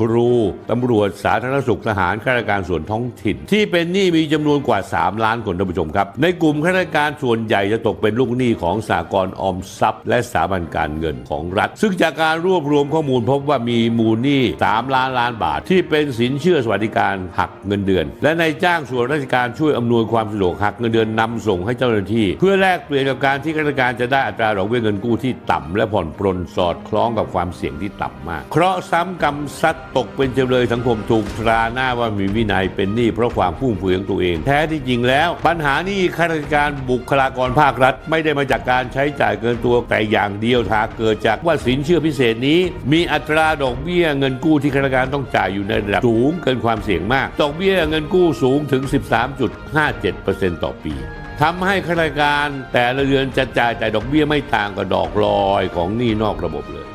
ครู ตำรวจสาธารณสุขทหารข้าราชการส่วนท้องถิ่น ที่เป็นหนี้มีจำนวนกว่า 3 ล้านคนท่านผู้ชมครับ ในกลุ่มข้าราชการส่วนใหญ่จะตกเป็นลูกหนี้ของสากลออมทรัพย์ และสถาบันการเงินของรัฐ ซึ่งจากการรวบรวมข้อมูลพบว่ามีมูลหนี้ 3 ล้านล้านบาท ที่เป็นสินเชื่อสวัสดิการหักเงินเดือน และในจ้างส่วนราชการช่วยอำนวยความสะดวกหักเงินเดือนนำส่งให้เจ้าหน้าที่ เพื่อแลกเปลี่ยนกับการที่ข้าราชการจะได้อัตราดอกเบี้ยเงินกู้ที่ต่ำและผ่อนปรนสอดคล้องกับความเสี่ยงที่ต่ำมาก เคราะห์ซ้ำกรรมซัดตกเป็นจำเลยสังคมถูกตราหน้าว่ามีวินัยเป็นหนี้เพราะความฟุ่มเฟือยของตัวเอง แท้ที่จริงแล้ว ปัญหานี้ข้าราชการบุคลากรภาครัฐ ไม่ได้มาจากการใช้จ่ายเกินตัวแต่อย่างเดียวทาเกิดจากว่าสินเชื่อพิเศษนี้ มีอัตราดอกเบี้ยเงินกู้ที่ข้าราชการต้องจ่ายอยู่ในระดับสูงเกินความเสี่ยงมาก ดอกเบี้ยเงินกู้สูงถึง 13.57%ต่อปีทำให้ข้าราชการแต่ละเดือนจะจ่ายแต่ดอกเบี้ยไม่ต่างกับดอกลอยของหนี้นอกระบบเลย